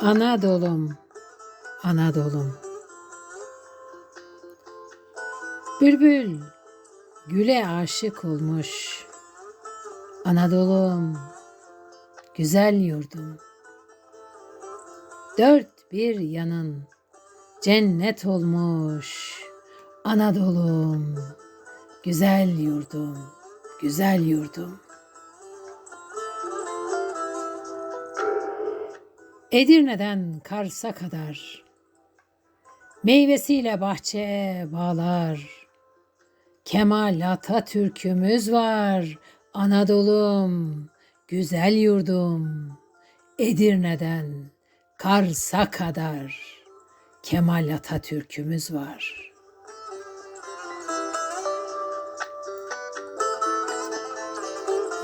Anadolu'm, Anadolu'm. Bülbül güle aşık olmuş. Anadolu'm, güzel yurdum. Dört bir yanın cennet olmuş. Anadolu'm, güzel yurdum, güzel yurdum. Edirne'den Kars'a kadar meyvesiyle bahçeye bağlar. Kemal Atatürk'ümüz var Anadolu'm, güzel yurdum. Edirne'den Kars'a kadar Kemal Atatürk'ümüz var.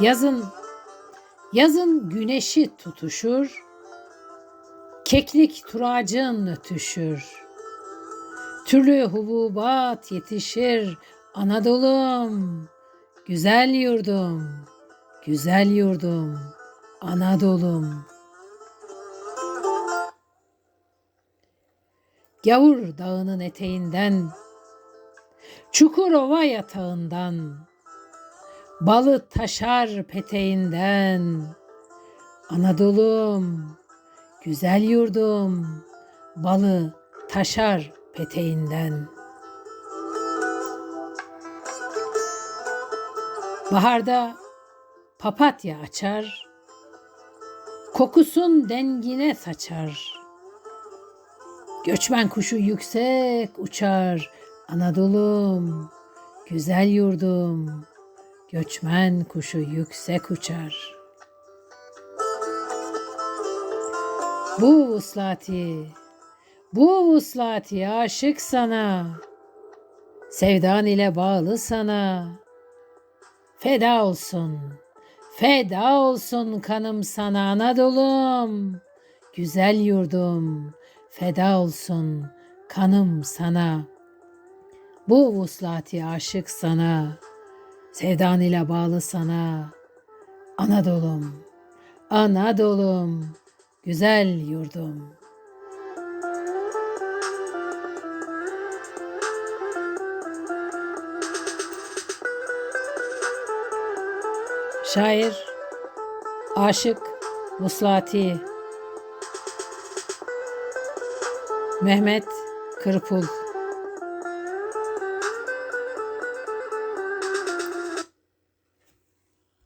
Yazın yazın güneşi tutuşur. Keklik turacın ötüşür. Türlü hububat yetişir Anadolu'm, güzel yurdum, güzel yurdum, Anadolu'm. Gavur dağının eteğinden, Çukurova yatağından, Balı taşar peteğinden, Anadolu'm, güzel yurdum, balı taşar peteğinden. Baharda papatya açar, kokusun dengine saçar. Göçmen kuşu yüksek uçar, Anadolu'm, güzel yurdum, göçmen kuşu yüksek uçar. Bu vuslati, bu vuslati aşık sana. Sevdan ile bağlı sana. Feda olsun, feda olsun kanım sana Anadolu'm. Güzel yurdum, feda olsun kanım sana. Bu vuslati aşık sana. Sevdan ile bağlı sana. Anadolu'm, Anadolu'm, güzel yurdum. Şair Aşık Muslati Mehmet Kırpul